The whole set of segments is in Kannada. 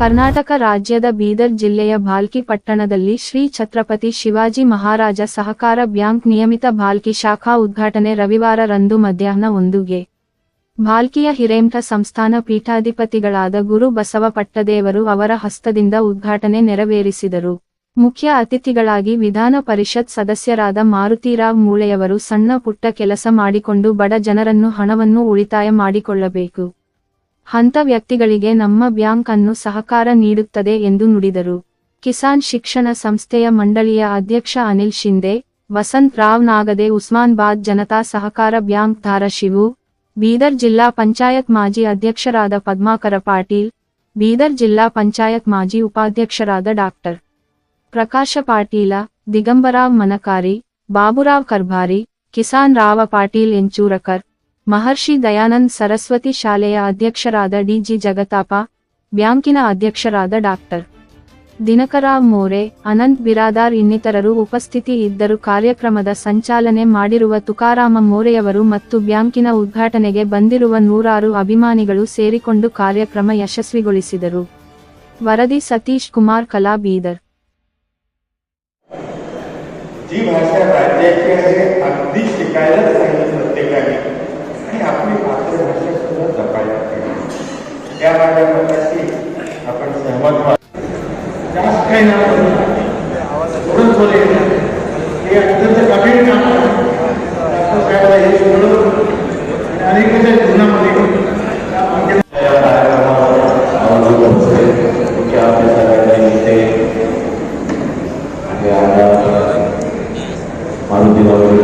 ಕರ್ನಾಟಕ ರಾಜ್ಯದ ಬೀದರ್ ಜಿಲ್ಲೆಯ ಭಾಲ್ಕಿ ಪಟ್ಟಣದಲ್ಲಿ ಶ್ರೀ ಛತ್ರಪತಿ ಶಿವಾಜಿ ಮಹಾರಾಜ ಸಹಕಾರ ಬ್ಯಾಂಕ್ ನಿಯಮಿತ ಭಾಲ್ಕಿ ಶಾಖಾ ಉದ್ಘಾಟನೆ ರವಿವಾರ ರಂದು ಮಧ್ಯಾಹ್ನ ಒಂದುಗೆ. ಭಾಲ್ಕಿಯ ಹಿರೇಮಠ ಸಂಸ್ಥಾನ ಪೀಠಾಧಿಪತಿಗಳಾದ ಗುರು ಬಸವ ಪಟ್ಟದೇವರು ಅವರ ಹಸ್ತದಿಂದ ಉದ್ಘಾಟನೆ ನೆರವೇರಿಸಿದರು. ಮುಖ್ಯ ಅತಿಥಿಗಳಾಗಿ ವಿಧಾನ ಪರಿಷತ್ ಸದಸ್ಯರಾದ ಮಾರುತಿರಾವ್ ಮೂಳೆಯವರು ಸಣ್ಣ ಪುಟ್ಟ ಕೆಲಸ ಮಾಡಿಕೊಂಡು ಬಡ ಜನರನ್ನು ಹಣವನ್ನು ಉಳಿತಾಯ ಮಾಡಿಕೊಳ್ಳಬೇಕು. ಹಂತ ವ್ಯಕ್ತಿಗಳಿಗೆ ನಮ್ಮ ಬ್ಯಾಂಕ್ ಅನ್ನು ಸಹಕಾರ ನೀಡುತ್ತದೆ ಎಂದು ನುಡಿದರು. ಕಿಸಾನ್ ಶಿಕ್ಷಣ ಸಂಸ್ಥೆಯ ಮಂಡಳಿಯ ಅಧ್ಯಕ್ಷ ಅನಿಲ್ ಶಿಂದೆ, ವಸಂತ್ ರಾವ್ ನಾಗದೆ ಉಸ್ಮಾನ್ಬಾದ್ ಜನತಾ ಸಹಕಾರ ಬ್ಯಾಂಕ್ ಧಾರಶಿವು ಬೀದರ್ ಜಿಲ್ಲಾ ಪಂಚಾಯತ್ ಮಾಜಿ ಅಧ್ಯಕ್ಷರಾದ ಪದ್ಮಾಕರ ಪಾಟೀಲ್, ಬೀದರ್ ಜಿಲ್ಲಾ ಪಂಚಾಯತ್ ಮಾಜಿ ಉಪಾಧ್ಯಕ್ಷರಾದ ಡಾಕ್ಟರ್ ಪ್ರಕಾಶ ಪಾಟೀಲ ದಿಗಂಬರಾವ್ ಮನಕಾರಿ, ಬಾಬುರಾವ್ ಕರ್ಭಾರಿ ಕಿಸಾನ್ ರಾವ ಪಾಟೀಲ್ ಎಂಚೂರಕರ್ ಮಹರ್ಷಿ ದಯಾನಂದ್ ಸರಸ್ವತಿ ಶಾಲೆಯ ಅಧ್ಯಕ್ಷರಾದ ಡಿಜಿ ಜಗತಾಪ ಬ್ಯಾಂಕಿನ ಅಧ್ಯಕ್ಷರಾದ ಡಾಕ್ಟರ್ ದಿನಕರಾವ್ ಮೋರೆ ಅನಂತ್ ಬಿರಾದಾರ್ ಇನ್ನಿತರರು ಉಪಸ್ಥಿತಿ ಇದ್ದರು ಕಾರ್ಯಕ್ರಮದ ಸಂಚಾಲನೆ ಮಾಡಿರುವ ತುಕಾರಾಮ ಮೋರೆಯವರು ಮತ್ತು ಬ್ಯಾಂಕಿನ ಉದ್ಘಾಟನೆಗೆ ಬಂದಿರುವ ನೂರಾರು ಅಭಿಮಾನಿಗಳು ಸೇರಿಕೊಂಡು ಕಾರ್ಯಕ್ರಮ ಯಶಸ್ವಿಗೊಳಿಸಿದರು ವರದಿ ಸತೀಶ್ ಕುಮಾರ್ ಕಲಾ ಬೀದರ್ जी भाषा राज्याची आहे अगदी शिकायलाच पाहिजे प्रत्येकाने आणि आपली मातृभाषा सुद्धा पाहिजे त्या माझ्या मताशी आपण सहमत व्हा जास्त काही नाही थोडंच बोलेल हे अत्यंत कठीण काम डॉक्टर साहेबांना हे सोडलं आणि अनेकांच्या जीवनामध्ये त्या माध्यमातून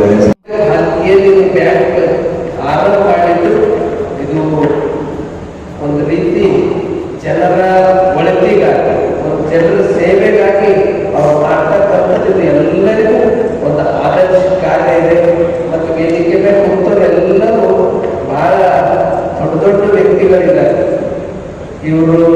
ವ್ಯಕ್ತಿಗಳಿದ್ದಾರೆ ಇವರು